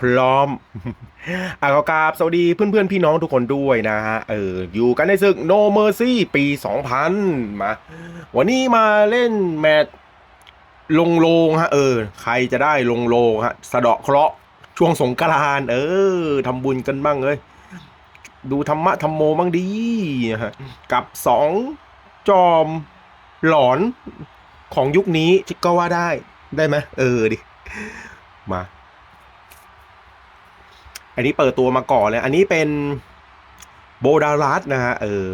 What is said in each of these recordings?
พร้อมอากราบสวัสดีเพื่อนๆ พี่น้องทุกคนด้วยนะฮะ เออ อยู่กันในศึก No Mercy ปี 2000 มา วันนี้มาเล่นแมตช์ลงโลงฮะ เออ ใครจะได้ลงโลงฮะ สะเดาะเคราะห์ช่วงสงกรานต์เออทำบุญกันบ้างเลยดูธรรมะธรรมโมบ้างดีฮะ กับสองจอมหลอนของยุคนี้ก็ว่าได้ได้ไหมเออดิ มา อันนี้เปิดตัวมาก่อนเลย อันนี้เป็นโบดารัสนะฮะ เออ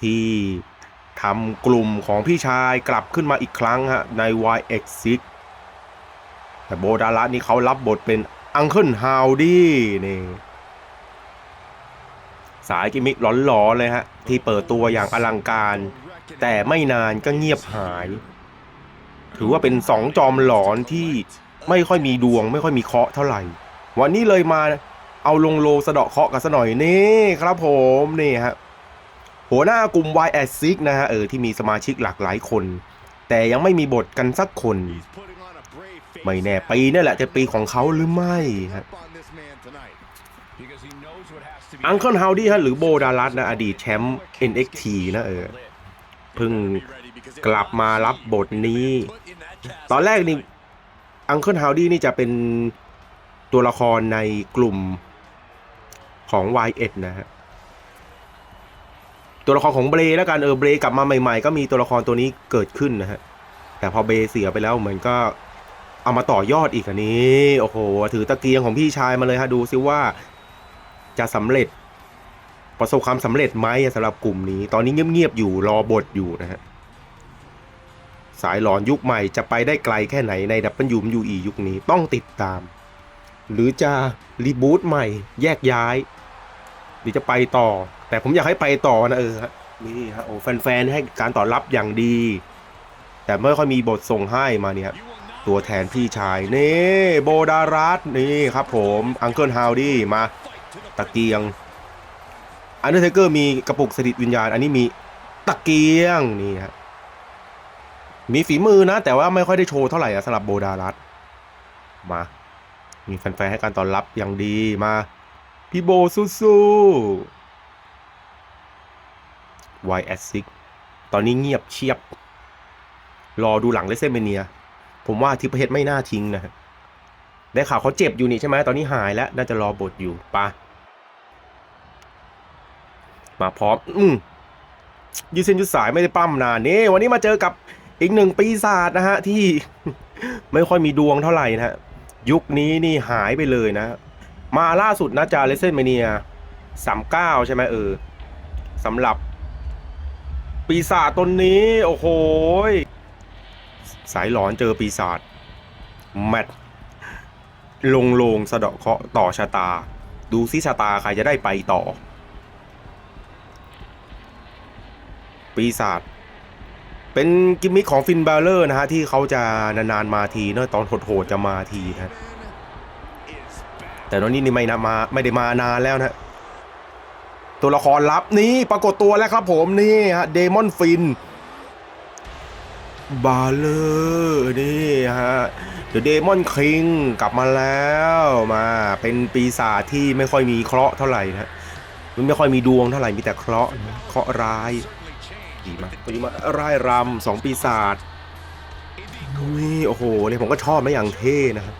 ที่ทำกลุ่มของพี่ชายกลับขึ้นมาอีกครั้งฮะ ใน YX6 แต่โบดารัสนี่เขารับบทเป็นอังเคิลฮาวดี้นี่ สายกิมมิกหลอนๆเลยฮะ ที่เปิดตัวอย่างอลังการ แต่ไม่นานก็เงียบหาย ถือว่าเป็นสองจอมหลอนที่ ไม่ค่อยมีดวง ไม่ค่อยมีเคาะเท่าไหร่ วันนี้เลยมาเอาลงโลสะเดาะเคาะกันซะหน่อยนี่ครับผมนี่ฮะหัวหน้ากลุ่ม y s 6นะฮะเออที่มีสมาชิกหลากหลายคน แต่ยังไม่มีบทกันสักคน ไม่แน่ปีนี่แหละจะปีของเขาหรือไม่ฮะอังเคิลฮาวดี้ฮะหรือโบดารัสนะอดีตแชมป์ NXT นะเออเพิ่งกลับมารับบทนี้ ตอนแรกนี่ อังเคิลฮาวดี้นี่จะเป็นตัวละครในกลุ่มของ Y1 นะฮะตัวละครของเบรแล้วกันเออเบรกลับมาใหม่ๆ ก็มีตัวละครตัวนี้เกิดขึ้นนะฮะแต่พอเบรเสียไปแล้วเหมือนก็เอามาต่อยอดอีกอันนี้ โอ้โห ถือตะเกียงของพี่ชายมาเลยฮะดูซิว่าจะสำเร็จ ประสบความสำเร็จไหมสำหรับกลุ่มนี้ ตอนนี้เงียบๆอยู่รอบทอยู่นะฮะ สายหลอนยุคใหม่จะไปได้ไกลแค่ไหนในดับเบิลยูมยูอียุคนี้ต้องติดตาม หรือจะรีบูตใหม่ แยกย้าย หรือจะไปต่อ แต่ผมอยากให้ไปต่อนะเออนี่ฮะโอ้แฟนๆให้การตอบรับอย่างดี แต่ไม่ค่อยมีบทส่งให้มาเนี่ยตัวแทนพี่ชาย นี่โบดารัสนี่ครับผมอังเคิลฮาวดี้มาตะเกียงอันเดอร์เทเกอร์มีกระปุกสถิตวิญญาณ อันนี้มีตะเกียงนี่ฮะ มีฝีมือนะ แต่ว่าไม่ค่อยได้โชว์เท่าไหร่อะสำหรับโบดารัสมา มีแฟนๆให้การต้อนรับอย่างดีมา พี่โบสู้ๆ YS6 ตอนนี้เงียบเชียบ รอดูหลังเลเซเมเนีย ผมว่าทิพย์เพชรไม่น่าทิ้งนะฮะได้ข่าวเขาเจ็บอยู่นี่ใช่ไหมตอนนี้หายแล้ว น่าจะรอบทอยู่ปะมาพร้อม อืมยืดเส้นยืดสายไม่ได้ปั้มนานนี่วันนี้มาเจอกับ อีกหนึ่งปีศาจนะฮะที่ไม่ค่อยมีดวงเท่าไหร่นะฮะยุคนี้นี่หายไปเลยนะ มาล่าสุดนะจาเลเซนเมเนียสามเก้าใช่ไหมเออสำหรับ ปีศาจตนนี้ โอ้โหสายหลอนเจอปีศาจแมทลงลงสะเดาะเคาะต่อชะตา ดูซิชะตาใครจะได้ไปต่อ ปีศาจ เป็นกิมมิคของฟินบาเลอร์นะฮะที่เขาจะนานๆมาทีเนอะตอนโหดๆจะมาทีนะแต่ตอนนี้นี่ไม่นะมาไม่ได้มานานแล้วนะตัวละครลับนี่ปรากฏตัวแล้วครับผมนี่ฮะเดมอนฟินบาเลอร์นี่ฮะเดอะเดมอนคิงกลับมาแล้วมาเป็นปีศาจที่ไม่ค่อยมีเคราะห์เท่าไหร่นะมันไม่ค่อยมีดวงเท่าไหร่มีแต่เคราะห์เคราะห์ร้าย ดีมากดีมากร่ายรำสองปีศาจนี่โอ้โหเนี่ยผมก็ชอบนะอย่างเท่นะครับ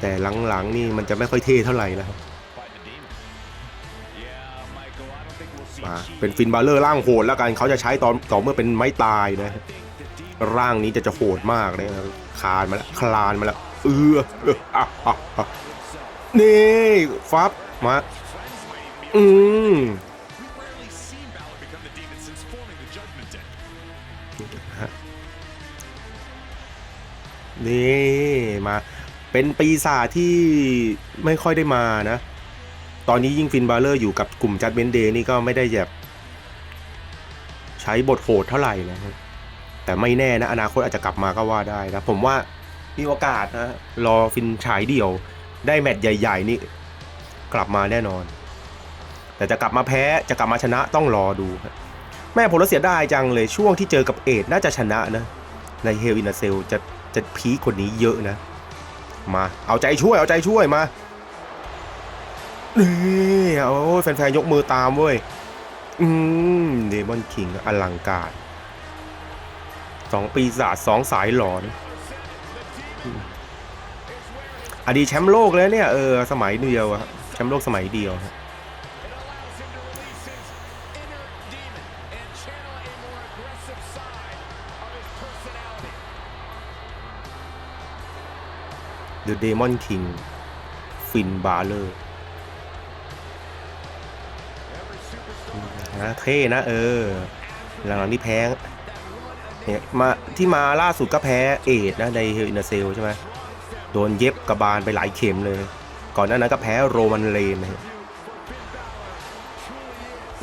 แต่หลังๆนี่มันจะไม่ค่อยเท่เท่าไหร่แล้วครับมาเป็นฟินบาเลอร์ร่างโหดแล้วกันเขาจะใช้ตอนต่อเมื่อเป็นไม้ตายนะ ร่างนี้จะจะโหดมากเลยคานมาแล้วคลานมาแล้วเออเอออะอะอะนี่ ฟับมา อืม นี่มา เป็นปีศาจที่ไม่ค่อยได้มานะ ตอนนี้ยิ่งฟินบาเลอร์อยู่กับกลุ่มจัดเบนเดย์นี่ก็ไม่ได้แบบใช้บทโหดเท่าไหร่นะแต่ไม่แน่นะ อนาคตอาจจะกลับมาก็ว่าได้นะ ผมว่ามีโอกาสนะ รอฟินฉายเดี่ยว ได้แมตช์ใหญ่ ๆ นี่ กลับมาแน่นอน แต่จะกลับมาแพ้จะกลับมาชนะต้องรอดูครับแม่ผมรู้เสียดายจังเลยช่วงที่เจอกับเอดน่าจะชนะนะ ในเฮลินาเซลจะ จะพีคกว่านี้เยอะนะ มาเอาใจช่วยเอาใจช่วยมานี่โอ้ยแฟนๆยกมือตามเว้ย อืมเดมอนคิงอลังการสองปีศาจสองสายหลอนอดีตแชมป์โลกเลยเนี่ย เออ สมัยเดียวอะแชมป์โลกสมัยเดียวฮะเดอะเดมอนคิงฟินบาเลอร์นะเท่นะเออ หลังๆนี่แพ้เนี่ยมาที่มาล่าสุดก็แพ้เอดนะในเฮลินาเซลใช่ไหมโดนเย็บกระบาลไปหลายเข็มเลย ก่อนหน้านั้นก็แพ้โรมันเลน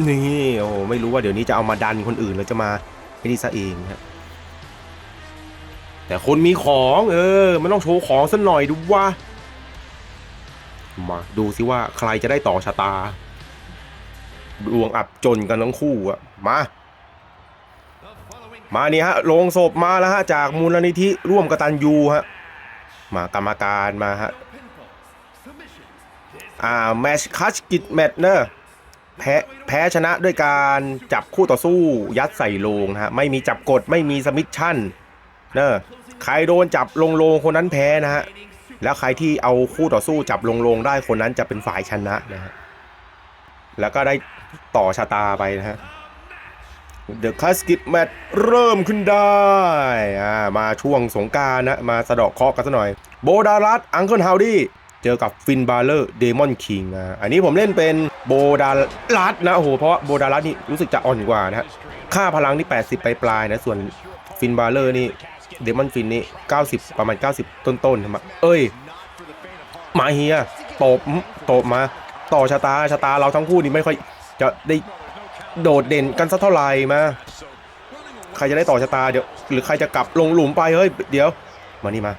นี่โอ้ไม่รู้ว่าเดี๋ยวนี้จะเอามาดันคนอื่นหรือจะมาไอ้นี่ซะเองฮะ แต่คนมีของเออ มันต้องโชว์ของสักหน่อยดูว่า มาดูสิว่าใครจะได้ต่อชะตา ดวงอับจนกันทั้งคู่อะมา มานี่ฮะ โลงศพมาแล้วฮะ จากมูลนิธิร่วมกตันยูฮะ มากรรมการมาฮะ อ่า แมชคัชกิจแมตเนอะแพ้แพ้ชนะด้วยการจับคู่ต่อสู้ยัดใส่โลงนะฮะ ไม่มีจับกดไม่มีสมิชชั่นเนอะ ใครโดนจับลงโลงคนนั้นแพ้นะฮะ แล้วใครที่เอาคู่ต่อสู้จับลงโลงได้คนนั้นจะเป็นฝ่ายชนะนะฮะ แล้วก็ได้ต่อชะตาไปนะฮะ The c a s s i c Match เริ่มขึ้นได้อ่ามาช่วงสงการนะ มาสะดาะเคาะกันซะหน่อย โบดารัสอังเคิลฮาวดี้เจอกับฟินบาเลอร์เดมอนคิงอ่าอันนี้ผมเล่นเป็นโบดารัสนะโอ้โหเพราะโบดารัสนี่รู้สึกจะอ่อนกว่านะฮะค่าพลังนี่ 80 ไปปลายๆนะ ส่วนฟินบาเลอร์นี่ เดมอนฟินนี่90 ประมาณ 90 ต้นๆทำไมเอ้ย มาเฮียตบตบมา ต่อชะตาชะตาเราทั้งคู่นี่ไม่ค่อยจะได้โดดเด่นกันสักเท่าไหร่มา ใครจะได้ต่อชะตาเดี๋ยว หรือใครจะกลับลงหลุมไปเฮ้ย เดี๋ยว มานี่มา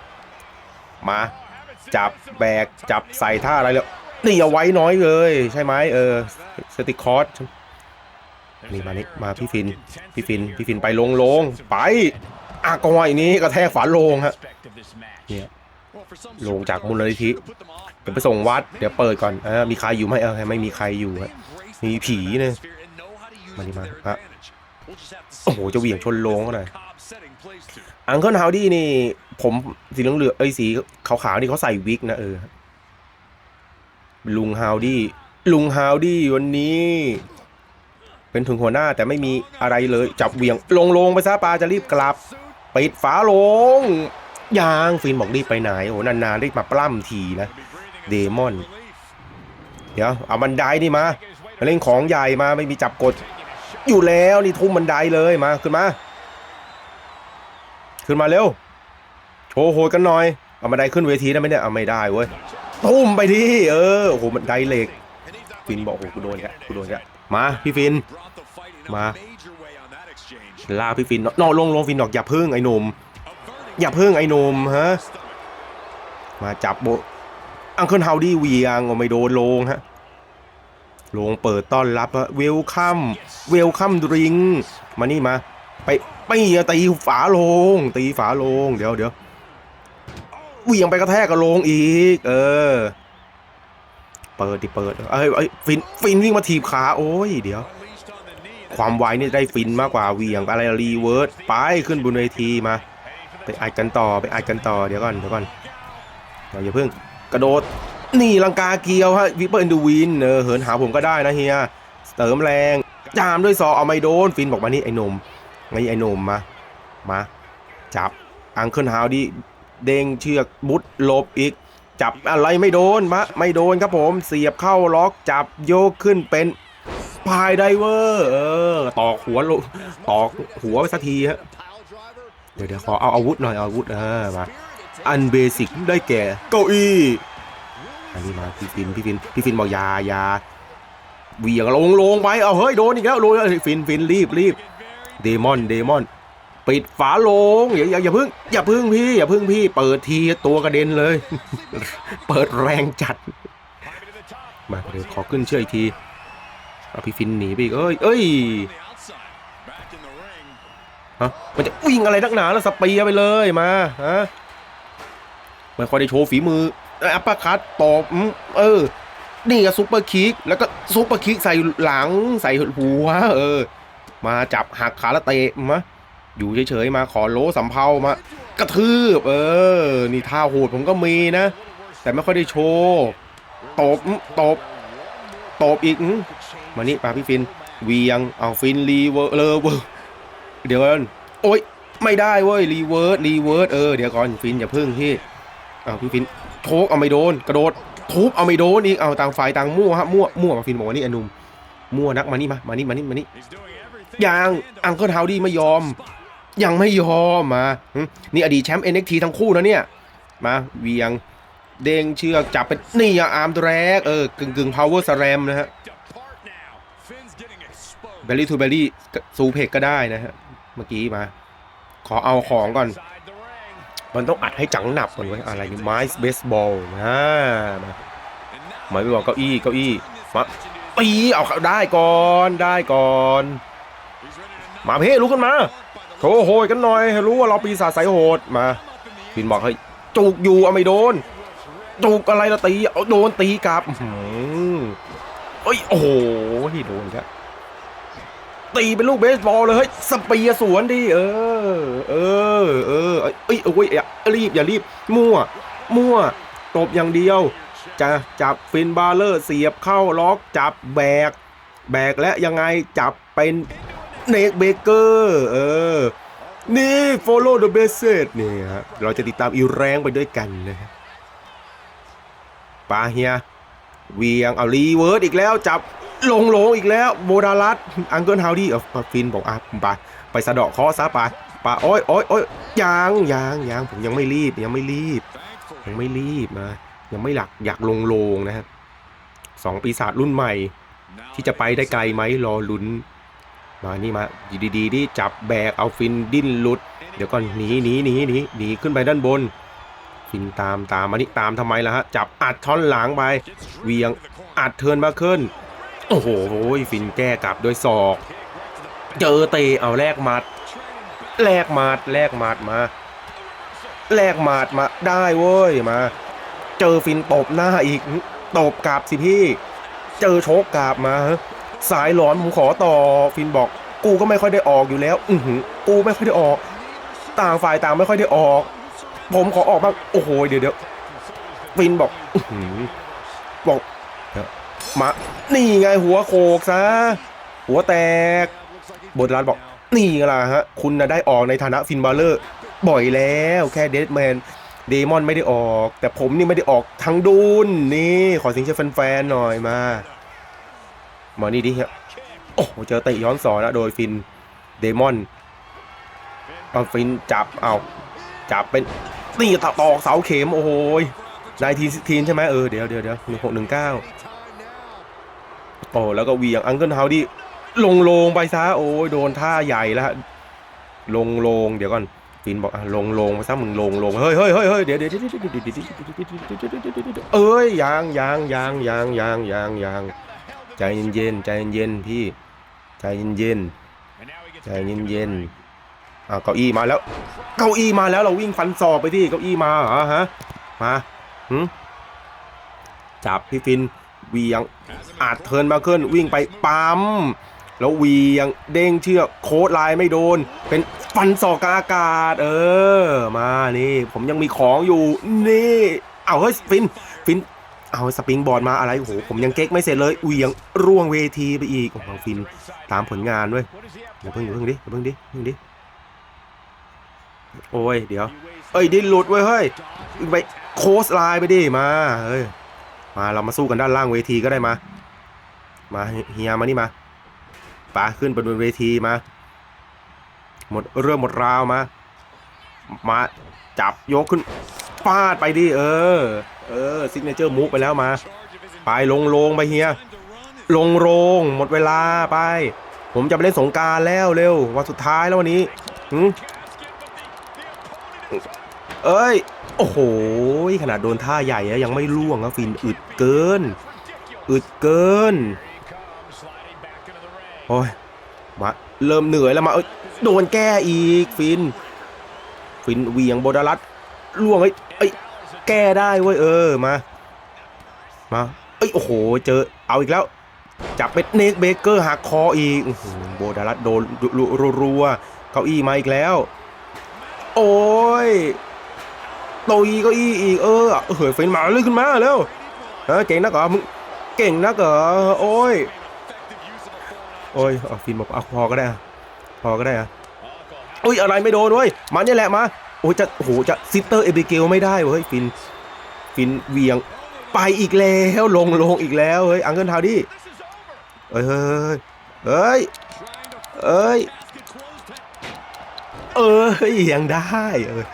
มา จับแบกจับใส่ท่าอะไรแล้วนี่เอาไว้น้อยเลย ใช่ไหมเออสติคอร์สนี่มานี่มาพี่ฟิน พี่ฟิน พี่ฟินไปลงลงไป อะก็ว่าอย่างนี้กระแทกฝาโลงฮะเนี่ยลงจากมูลนิธิเดี๋ยวไปส่งวัด เดี๋ยวเปิดก่อนเออมีใครอยู่ไหมเออไม่มีใครอยู่ฮะมีผีเนี่ยมานี่มาฮะโอ้โหจะเหวี่ยงชนโลงก็หน่อยอังเคิลฮาวดี้นี่ ผมสีเหลืองเหลืองๆเอ้ยสีขาวๆนี่เขาใส่วิกนะเออลุงฮาวดี้ลุงฮาวดี้วันนี้ เป็นถึงหัวหน้าแต่ไม่มีอะไรเลย จับเหวี่ยงลงลงไปซะปลาจะรีบกลับ ปิดฝาลงยางฟินบอกรีบไปไหนโอ้โหนานๆรีบมาปล้ำทีนะเดมอน เดี๋ยวเอาบันไดนี่มามาเล่นของใหญ่มาไม่มีจับกด อยู่แล้วนี่ทุ่มบันไดเลยมาขึ้นมา ขึ้นมาเร็วโชว์โหดกันหน่อยเอาบันไดขึ้นเวทีได้ไหมเนี่ยเอาไม่ได้เว้ยทุ่มไปดิเออโอ้โหบันไดเหล็กฟินบอกโอ้โหกูโดนแกกูโดนแกมาพี่ฟินมา ลากพี่ฟินนอกลงลงฟินดอกอย่าพึ่งไอ้หนุ่มอย่าพึ่งไอ้หนุ่มฮะ มาจับโบอังเคิลเฮาดี้เวียงโอ้ไม่โดนลงฮะลงเปิดต้อนรับฮะเวลคัมเวลคัมดริงมานี่มา ไปไปตีฝาโลง ตีฝาโลง เดี๋ยวเดี๋ยวเหวียงไปกระแทกกับโลงอีก เออ เปิดดิเปิดเอ้ยเอ้ยฟินฟินวิ่งมาถีบขา โอ้ยเดี๋ยว ความไวนี่ได้ฟินมากกว่าเวียงอะไรรีเวิร์สไปขึ้นบนเวทีมา ไปอัดกันต่อไปอัดกันต่อเดี๋ยวก่อนเดี๋ยวก่อนเราอย่าเพิ่งกระโดดนี่ลังกาเกียวฮะวิปเปอร์อินดูวินเออเหินหาผมก็ได้นะเฮียเติมแรงจามด้วยซอเอาไม่โดนฟินบอกมานี่ไอ้หนุ่มไงไอ้หนุ่มมามาจับอังเคิลฮาวดีเด้งเชือกบุดลบอีก จับอะไรไม่โดนมะไม่โดนครับผมเสียบเข้าล็อกจับโยกขึ้นเป็น พายไดเวอร์เออตอกหัวลงตอกหัวไปสักทีฮะเดี๋ยวเดี๋ยวขอเอาอาวุธหน่อยอาวุธเออมาอันเบสิกได้แก่เก้าอี้อันนี้มาพี่ฟินพี่ฟินพี่ฟินบอกยายาเวียงลงลงไปเอาเฮ้ยโดนอีกแล้วโดนแล้วฟินฟินรีบรีบเดมอนเดมอนปิดฝาโลงอย่าอย่าอย่าพึ่งอย่าพึ่งพี่อย่าพึ่งพี่ เปิดทีตัวกระเด็นเลย เปิดแรงจัด มาเดี๋ยวขอขึ้นเชื่ออีกที เอาพี่ฟินหนีไปอีกเอ้ยเอ้ยฮะมันจะวิ่งอะไรนักหนาแล้วสปีร์ไปเลยมาฮะไม่ค่อยได้โชว์ฝีมืออัปเปอร์คัตตอืมเออ นี่ก็ซุปเปอร์คิกแล้วก็ซุปเปอร์คิกใส่หลังใส่หัวเออ มาจับหักขาแล้วเตะมาอยู่เฉยๆมาขอโลสำเพามากระทืบเออ นี่ท่าโหดผมก็มีนะ แต่ไม่ค่อยได้โชว์ตบอืมตบตบอีก มานี่ปาพี่ฟินเวียงเอาฟินรีเวอร์เลเวอร์เดี๋ยวก่อนโอ๊ยไม่ได้เว้ยรีเวิร์สรีเวิร์สเออเดี๋ยวก่อนฟินอย่าพึ่งพี่เอาพี่ฟินโทกเอาไม่โดน กระโดดทุบเอาไม่โดนอีกเอาต่างฝ่ายต่างมั่วฮะมั่วมั่วมาฟินบอกว่านี่อนุมมั่วนักมานี่มามานี่มานี่มานี่ยังอังเคิลฮาวดี้ไม่ยอม ยังไม่ยอมมานี่อดีตแชมป์ NXT ทั้งคู่นะเนี่ยมาเวียงเด้งเชือกจับเป็นนี่อะอาร์มแรกเออกึ่งกึ่งพาวเวอร์สแรมนะฮะ เบลลี่ทูเบลลี่ซูเพกก็ได้นะฮะ เมื่อกี้มา ขอเอาของก่อน มันต้องอัดให้จังหนับก่อนไว้อะไรนี่ไม้เบสบอลนะมาไม้เบสบอลเก้าอี้เก้าอี้มาปีเอาเขาได้ก่อนได้ก่อน มาเพ่ลุกขึ้นมาโชว์โหยกันหน่อยให้รู้ว่าเราปีศาจสายโหดมาพินบอกให้จุกอยู่เอาไม่โดนจุกอะไรละตีเอาโดนตีกลับอื้อหือเอ้ยโอ้โหโดนครับ ตีเป็นลูกเบสบอลเลยเฮ้ยสเปียสวนดิเออ เออ เออเอ้ยเอ้ยโอ้ยอย่ารีบอย่ารีบ มั่ว มั่ว ตบอย่างเดียว จะจับฟินบาเลอร์เสียบเข้าล็อกจับแบก แบกและยังไงจับเป็นเนกเบเกอร์เออ นี่ follow the basic นี่ฮะเราจะติดตามอีแรงไปด้วยกันนะฮะปาเฮียเวียงเอารีเวิร์ดอีกแล้วจับ ลงลงอีกแล้วโบดารัสอังเกิลฮาวดี้เอาฟินบอกอะไปไปสะเดาะเคอซะไปปาโอ้ยโอ้ยโอ้ยยังยังยังผมยังไม่รีบยังไม่รีบยังไม่รีบนะยังไม่หลักอยากลงโลงนะฮะสองปีศาจรุ่นใหม่ ที่จะไปได้ไกลไหมรอลุ้น มานี่มาดีดีๆที่จับแบกเอาฟินดิ้นหลุด เดี๋ยวก่อนหนีหนีหนีหนีหนีขึ้นไปด้านบน ฟินตามตามมานี่ตามทำไมล่ะฮะจับอัดท่อนหลังไปเวียงอัดเทินมาขึ้น โอ้โหฟินแก้กลับโดยศอก เจอเตะเอาแลกมัดแลกมัดแลกมัดมาแลกมัดมาได้เว้ยมา เจอฟินตบหน้าอีกตบกลับสิพี่ เจอโชกกลับมาสายหลอนผมขอต่อฟินบอกกูก็ไม่ค่อยได้ออกอยู่แล้ว อือหือกูไม่ค่อยได้ออก ต่างฝ่ายต่างไม่ค่อยได้ออก ผมขอออกบ้างโอ้โหเดี๋ยวเดี๋ยวฟินบอก อือหือบอกเดี๋ยว มา นี่ไงหัวโขกซะ หัวแตกบทรันบอก นี่ล่ะฮะ คุณนะได้ออกในฐานะฟินบาเลอร์ บ่อยแล้วแค่เดดแมนเดมอนไม่ได้ออก แต่ผมนี่ไม่ได้ออกทั้งดุนนี่ ขอสิงเชียร์แฟนๆหน่อยมา มานี่ดิฮะโอ้เจอเตะย้อนสอนนะโดยฟินเดมอนเอาฟินจับเอาจับเป็นนี่ตะตอกเสาเข็มโอ้โหนายทีทีนใช่ไหมเออเดี๋ยวเดี๋ยวเดี๋ยวหนึ่งหกหนึ่งเก้า อ้แล้วก็เวียงอังเกิลเฮาดี้ลงลงไปซะโอ้ยโดนท่าใหญ่แล้วลงลงเดี๋ยวก่อนฟินบอกอะลงลงไปซะมึงลงลงเฮ้ยเฮ้ยเฮ้ยเฮ้ยเดี๋ยวเดี๋ยวเอ้ยยังยังยังยังยังยังยังใจเย็นๆใจเย็นพี่ใจเย็นๆใจเย็นๆอ่าเก้าอี้มาแล้ว เก้าอี้มาแล้วเราวิ่งฟันศอกไปที่เก้าอี้มาเหรอฮะมาหึจับพี่ฟิน วียงอาจเทินมาขึ้นวิ่งไปปั๊มแล้วเวียงเด้งเชือกโค้ดไลน์ไม่โดน เป็นฟันศอกกาอากาศ เออ มานี่ ผมยังมีของอยู่ นี่ เอาเฮ้ยฟินฟินเอาสปริงบอร์ดมาอะไรโอ้โหผมยังเก๊กไม่เสร็จเลยเวียงร่วงเวทีไปอีกโอ้โหฟินตามผลงานด้วยอย่าเพิ่งอย่าเพิ่งดิอย่าเพิ่งดิเพิ่งดิโอ้ยเดี๋ยว เอ้ยดินหลุดเว้ยเฮ้ยไปโคสไลน์ไปดิมาเฮ้ย มาเรามาสู้กันด้านล่างเวทีก็ได้มา มาเฮียมานี่มาปาขึ้นไปบนเวทีมา หมดเรื่องหมดราวมา มาจับยกขึ้นฟาดไปดิเออ เออซิกเนเจอร์มูฟไปแล้วมา ไปลงโลงไปเฮียลงโรงหมดเวลาไป ผมจะไปเล่นสงการแล้วเร็ววันสุดท้ายแล้ววันนี้เอ้ย โอ้โห ขนาดโดนท่าใหญ่ยังไม่ล่วงอะฟินอึดเกิน อึดเกิน โอ้ย มาเริ่มเหนื่อยแล้วมาเอ้ยโดนแก้อีกฟิน ฟินเวียงโบดารัสล่วงไอ้ไอ้แก้ได้เว้ยเออมา มาเอ้ยโอ้โห เจอเอาอีกแล้วจับเป็นเนกเบเกอร์หักคออีกโบดารัสโดนรัวๆเก้าอี้มาอีกแล้ว โอ้ย ตอีเก้าอี้อีกเออเฮ้ยเฟนมาเลยขึ้นมาแล้วเออเก่งนักเหรอมึงเก่งนักเหรอโอ้ยโอ้ยเอาฟินบอกเอาพอก็ได้พอก็ได้อะอุ้ยอะไรไม่โดนเว้ยมาเนี่ยแหละมาโอ้ยจะโหจะซิสเตอร์เอบิเกลไม่ได้เว้ยฟินฟินเวียงไปอีกแล้วลงลงอีกแล้วเฮ้ยอังเกิลทาวดี้เอ้ยเฮ้ยเฮ้ยเอ้ยเอ้ยยังได้เออ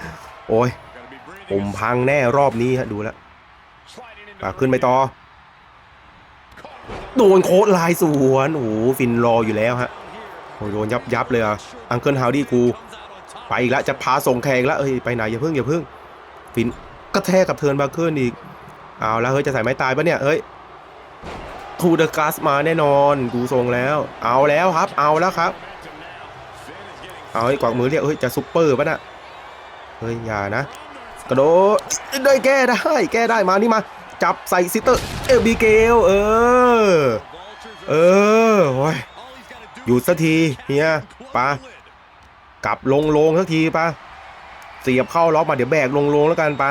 โอ้ย ผมพังแน่รอบนี้ฮะดูแล้วปขึ้นไปต่อ โดนโค้ดลายสวนโอ้โหฟินรออยู่แล้วฮะโอ้ยโดนยับยับเลยอะอังเกิลทาวดี้กู ไปอีกแล้วจะพาส่งแขกแล้วเอ้ยไปไหนอย่าเพิ่งอย่าเพิ่ง ฟินกระแทกกับเทิร์นบาร์เคิลอีกเอาแล้วเฮ้ยจะใส่ไม้ตายปะเนี่ยเฮ้ยทูเดอะกัสมาแน่นอนดูทรงแล้ว เอาแล้วครับ เอาแล้วครับ เอาไอ้ยกวักมือเรียกเฮ้ยจะซุปเปอร์ปะน่ะเฮ้ยอย่านะ กระโดดได้แก้ได้ แก้ได้มานี่มา จับใส่ซิเตอร์ เอบีเกลเออ เออโอ้ยหยุดสักทีเฮียปะกลับลงลงสักทีปะเสียบเข้าล็อกมาเดี๋ยวแบกลงลงแล้วกันปะ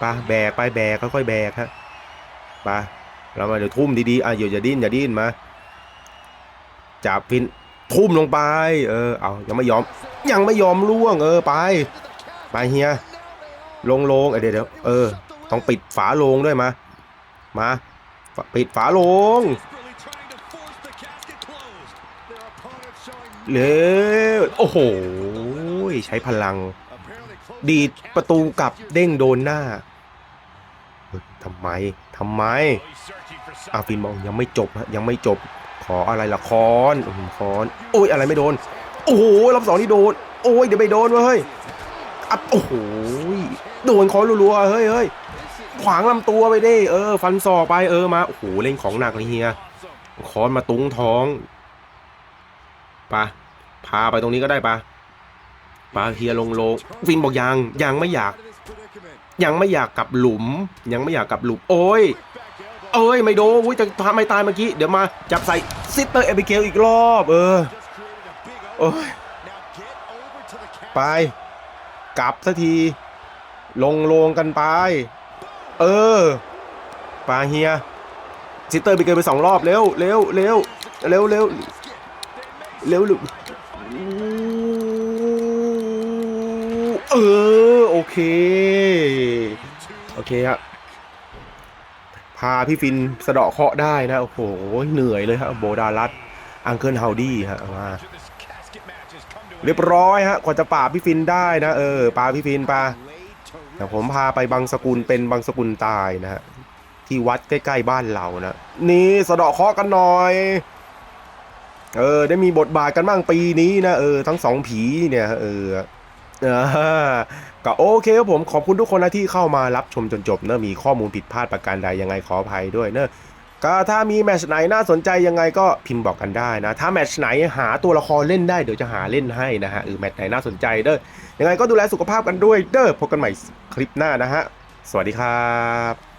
ไปแบกไปแบกค่อยๆแบกฮะไปเรามาเดี๋ยวทุ่มดีๆอะอย่าอย่าดิ้นอย่าดิ้นมาจับฟินทุ่มลงไป เออเอายังไม่ยอม ยังไม่ยอมล่วงเออไป ไปเฮียลงลงเอ้ยเดี๋ยวเดี๋ยวเออ ต้องปิดฝาลงด้วยมา มา ปิดฝาลงเร็วโอ้โห ใช้พลัง ดีดประตูกลับเด้งโดนหน้าทำไมทำไม อาฟินมองยังไม่จบฮะยังไม่จบ ขออะไรละคอนอืมคอน โอ้ยอะไรไม่โดน โอ้โหรอบสองนี่โดน โอ้ยเดี๋ยวไปโดนเว้ย อัพโอ้โหโดนคอนรัวๆเฮ้ยเฮ้ยขวางลำตัวไปดิเออ ฟันศอกไปเออมาโอ้โหเล่นของหนักเลยเฮียคอนมาตุ้งท้องปะพาไปตรงนี้ก็ได้ปะปาเฮียลงโลงฟินบอกยังยังไม่อยาก ยังไม่อยากกลับหลุม ยังไม่อยากกลับหลุม โอ้ยเอ้ยไม่โดนอุ้ยจะทำไม่ตายเมื่อกี้ เดี๋ยวมาจับใส่ซิสเตอร์เอบิเกลอีกรอบ เออโอ้ยไป กลับสักที ลงลงกันไป เออปาเฮียซิสเตอร์เอบิเกลไปสองรอบเร็วเร็วเร็วเร็วเร็วเร็วเร็วเออโอเค โอเคฮะพาพี่ฟินสะเดาะเคาะได้นะ โอ้โห เหนื่อยเลยฮะโบดารัสอังเคิลเฮาดี้ฮะมา เรียบร้อยฮะกว่าจะป่าพี่ฟินได้นะเออป่าพี่ฟินปาแต่ผมพาไปบางสกุลเป็นบางสกุลตายนะฮะที่วัดใกล้ๆบ้านเรานะ นี่สะเดาะเคาะกันหน่อย เออ ได้มีบทบาทกันบ้างปีนี้นะเออทั้งสองผีเนี่ยเอออ่าก็โอเคครับผมขอบคุณทุกคนนะที่เข้ามารับชมจนจบเนอะมีข้อมูลผิดพลาดประการใดยังไงขออภัยด้วยเนอะ ก็ถ้ามีแมช์ไหนน่าสนใจยังไงก็พิมพ์บอกกันได้นะ ถ้าแมช์ไหนหาตัวละครเล่นได้เดี๋ยวจะหาเล่นให้นะฮะเออแมช์ไหนน่าสนใจเด้อยังไงก็ดูแลสุขภาพกันด้วยเด้อพบกันใหม่คลิปหน้านะฮะสวัสดีครับ